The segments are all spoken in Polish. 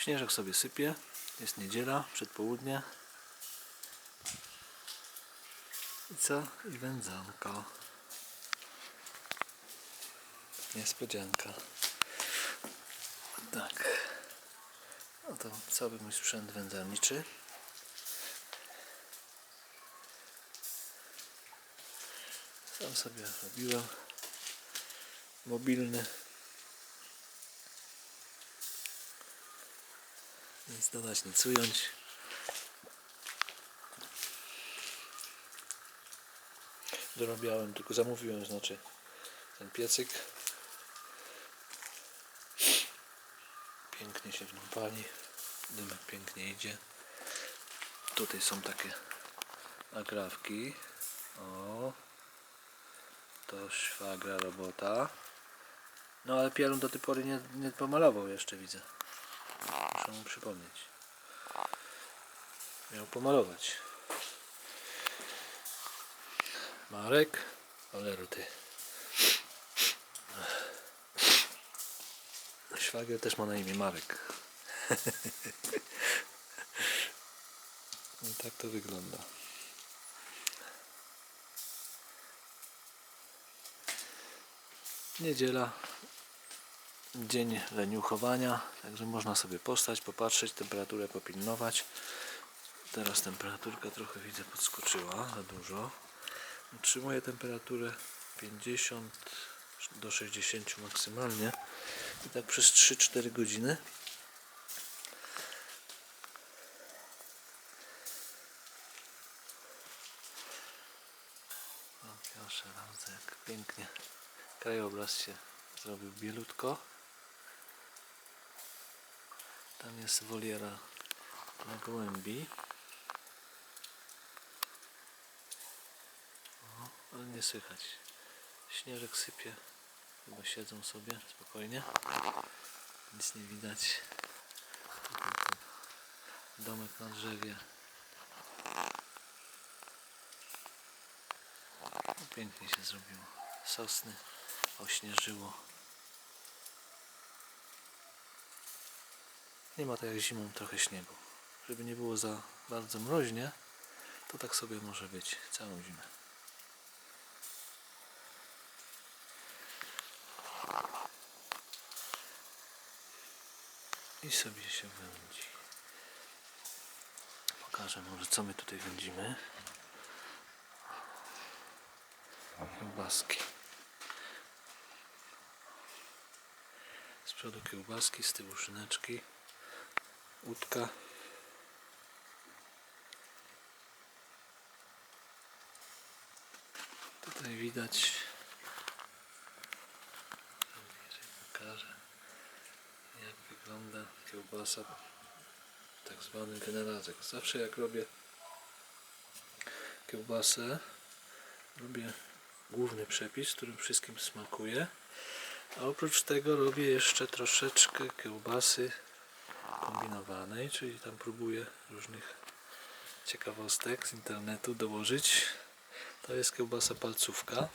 Śnieżek sobie sypie. Jest niedziela, przedpołudnie. I co? I wędzonko. Niespodzianka. Tak. Oto cały mój sprzęt wędzarniczy. Sam sobie robiłem. Mobilny. Nic dodać, nic ująć. Dorabiałem, tylko zamówiłem, znaczy ten piecyk. Pięknie się w nim pali. Dymek pięknie idzie. Tutaj są takie agrawki. O. To szwagra robota. No ale pielun do tej pory nie, nie pomalował jeszcze widzę. Muszę mu przypomnieć. Miał pomalować. Marek. Oleru ty. Szwagier też ma na imię Marek. I tak to wygląda. Niedziela. Dzień leniuchowania, także można sobie postać, popatrzeć, temperaturę popilnować. Teraz temperaturka trochę widzę podskoczyła za dużo. Utrzymuję temperaturę 50 do 60 maksymalnie i tak przez 3-4 godziny. O, proszę bardzo, jak pięknie krajobraz się zrobił bielutko. Tam jest woliera dla gołębi. O, ale nie słychać. Śnieżek sypie. Chyba siedzą sobie spokojnie. Nic nie widać. Domek na drzewie. Pięknie się zrobiło. Sosny ośnieżyło. Nie ma tak jak zimą trochę śniegu. Żeby nie było za bardzo mroźnie, to tak sobie może być całą zimę. I sobie się wędzi. Pokażę może co my tutaj wędzimy. Kiełbaski. Z przodu kiełbaski, z tyłu szyneczki. Łódka. Tutaj widać. Pokażę jak wygląda kiełbasa tak zwany wynalazek. Zawsze jak robię kiełbasę robię główny przepis, którym wszystkim smakuje a oprócz tego robię jeszcze troszeczkę kiełbasy kombinowanej, czyli tam próbuję różnych ciekawostek z internetu dołożyć. To jest kiełbasa palcówka.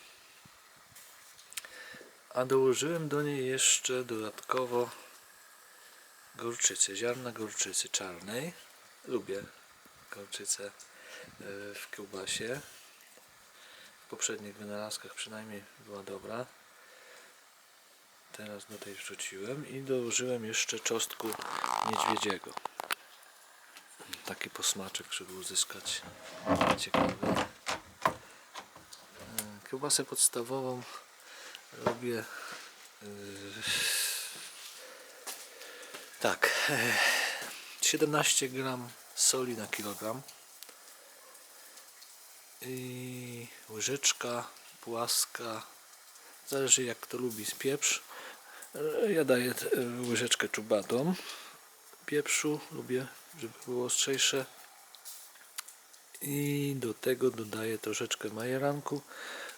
A dołożyłem do niej jeszcze dodatkowo gorczycy, ziarna gorczycy czarnej. Lubię gorczycę e, w kiełbasie. W poprzednich wynalazkach przynajmniej była dobra. Teraz do tej wrzuciłem i dołożyłem jeszcze czosnku niedźwiedziego. Taki posmaczek, żeby uzyskać ciekawy. E, Kiełbasę podstawową robię e, tak e, 17 gram soli na kilogram i łyżeczka płaska zależy jak kto lubi z pieprz E, ja daję e, łyżeczkę czubatą pieprzu lubię żeby było ostrzejsze. I do tego dodaję troszeczkę majeranku.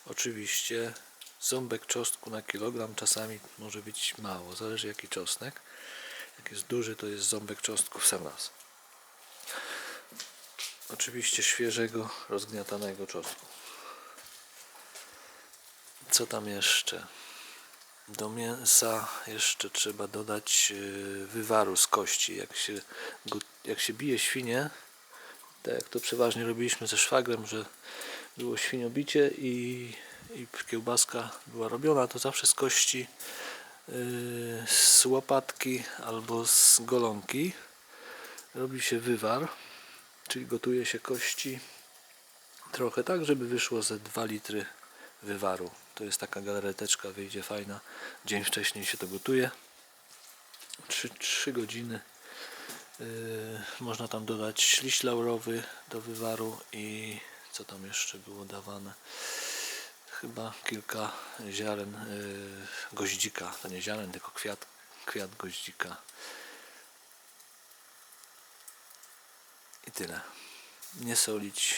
Oczywiście ząbek czosnku na kilogram czasami może być mało zależy jaki czosnek. Jak jest duży to jest ząbek czosnku w sam raz. Oczywiście świeżego rozgniatanego czosnku. Co tam jeszcze Do mięsa jeszcze trzeba dodać yy, wywaru z kości. Jak się, jak się bije świnie, tak jak to przeważnie robiliśmy ze szwagrem, że było świniobicie i, i kiełbaska była robiona, to zawsze z kości yy, z łopatki albo z golonki robi się wywar, czyli gotuje się kości trochę tak, żeby wyszło ze 2 litry wywaru. To jest taka galareteczka, wyjdzie fajna. Dzień wcześniej się to gotuje. 3, 3 godziny. Yy, można tam dodać liść laurowy do wywaru i co tam jeszcze było dawane? Chyba kilka ziaren yy, goździka. To nie ziaren, tylko kwiat, kwiat goździka. I tyle. Nie solić,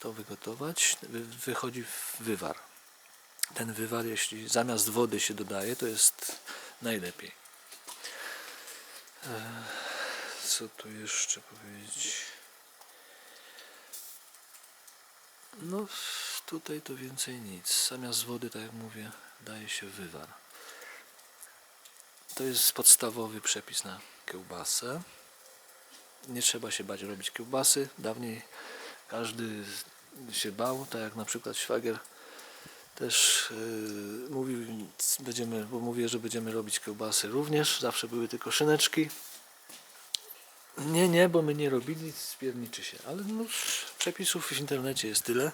to wygotować. Wy- Wychodzi w wywar. Ten wywar, jeśli zamiast wody się dodaje, to jest najlepiej. E, Co tu jeszcze powiedzieć? No, tutaj to więcej nic. Zamiast wody, tak jak mówię, daje się wywar. To jest podstawowy przepis na kiełbasę. Nie trzeba się bać robić kiełbasy. Dawniej każdy się bał, tak jak na przykład szwagier też yy, mówił, będziemy, bo mówię, że będziemy robić kiełbasy również. Zawsze były tylko szyneczki. Nie, nie, bo my nie robili, spierniczy się. Ale no, przepisów w internecie jest tyle.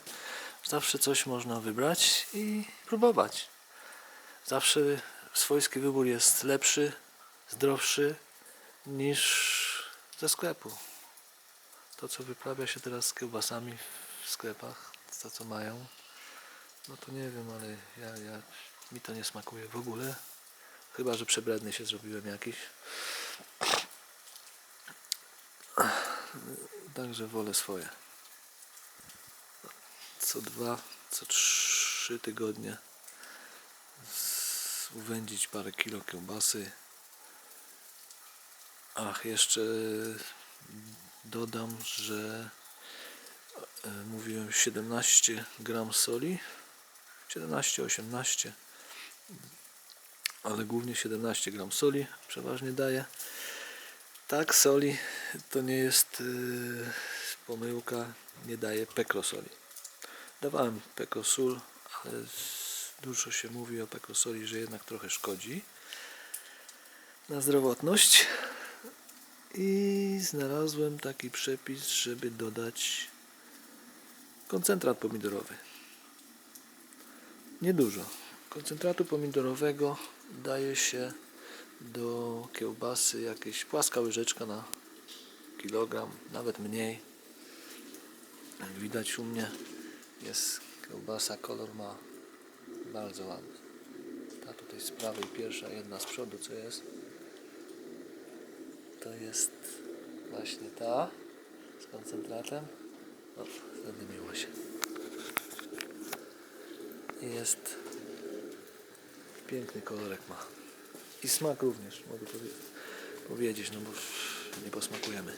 Zawsze coś można wybrać i próbować. Zawsze swojski wybór jest lepszy, zdrowszy niż ze sklepu. To, co wyprawia się teraz z kiełbasami w sklepach, to co mają, no to nie wiem, ale ja, ja, mi to nie smakuje w ogóle. Chyba, że przebredny się zrobiłem jakiś. Także wolę swoje. Co dwa, co trzy tygodnie uwędzić parę kilo kiełbasy. Ach, jeszcze dodam, że e, mówiłem 17 gram soli. 17-18 ale głównie 17 gram soli przeważnie daję. Tak, soli to nie jest yy, pomyłka, nie daję pekrosoli. Dawałem pekrosul, ale dużo się mówi o pekrosoli, że jednak trochę szkodzi na zdrowotność. I znalazłem taki przepis, żeby dodać koncentrat pomidorowy. Niedużo. Koncentratu pomidorowego daje się do kiełbasy jakieś płaska łyżeczka na kilogram, nawet mniej. Jak widać u mnie jest kiełbasa, kolor ma bardzo ładny. Ta tutaj z prawej pierwsza, jedna z przodu co jest. To jest właśnie ta z koncentratem. O, zadymiło się. Jest piękny kolorek ma. I smak również, mogę powie- powiedzieć, no bo nie posmakujemy.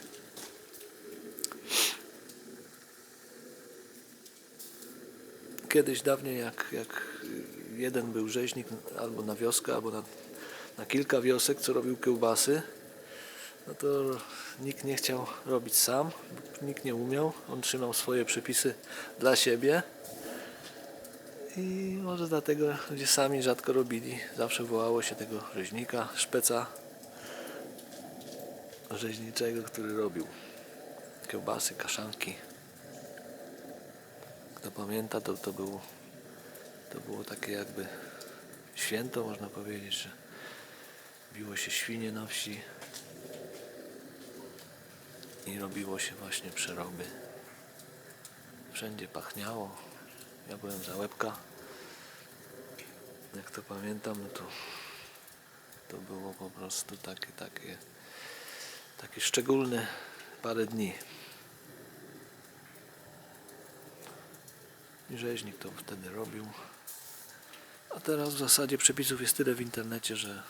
Kiedyś dawniej jak, jak jeden był rzeźnik albo na wioskę, albo na, na kilka wiosek, co robił kiełbasy, no to nikt nie chciał robić sam, nikt nie umiał. On trzymał swoje przepisy dla siebie. I może dlatego ludzie sami rzadko robili. Zawsze wołało się tego rzeźnika, szpeca rzeźniczego, który robił kiełbasy, kaszanki. Kto pamięta, to, to, był, to było takie jakby święto, można powiedzieć, że biło się świnie na wsi i robiło się właśnie przeroby. Wszędzie pachniało. Ja byłem za łebka. Jak to pamiętam, no to, to było po prostu takie, takie, takie szczególne parę dni. I rzeźnik to wtedy robił. A teraz w zasadzie przepisów jest tyle w internecie, że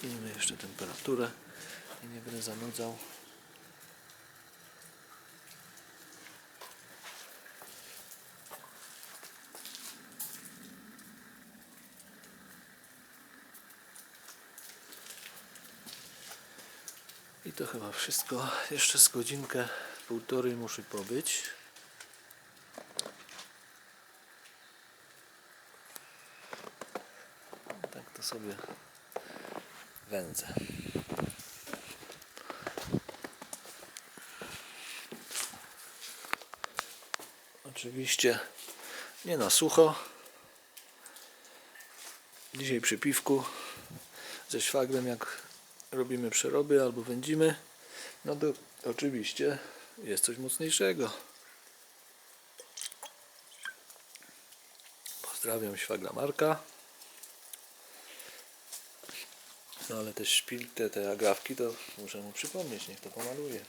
Zmienimy jeszcze temperaturę i nie będę zanudzał. To chyba wszystko. Jeszcze z godzinkę, półtorej muszę pobyć. Tak to sobie wędzę. Oczywiście nie na sucho. Dzisiaj przy piwku ze szwagrem jak robimy przeroby albo wędzimy, no to oczywiście jest coś mocniejszego. Pozdrawiam szwagra Marka. No ale też szpil, te, te agrawki to muszę mu przypomnieć, niech to pomaluje.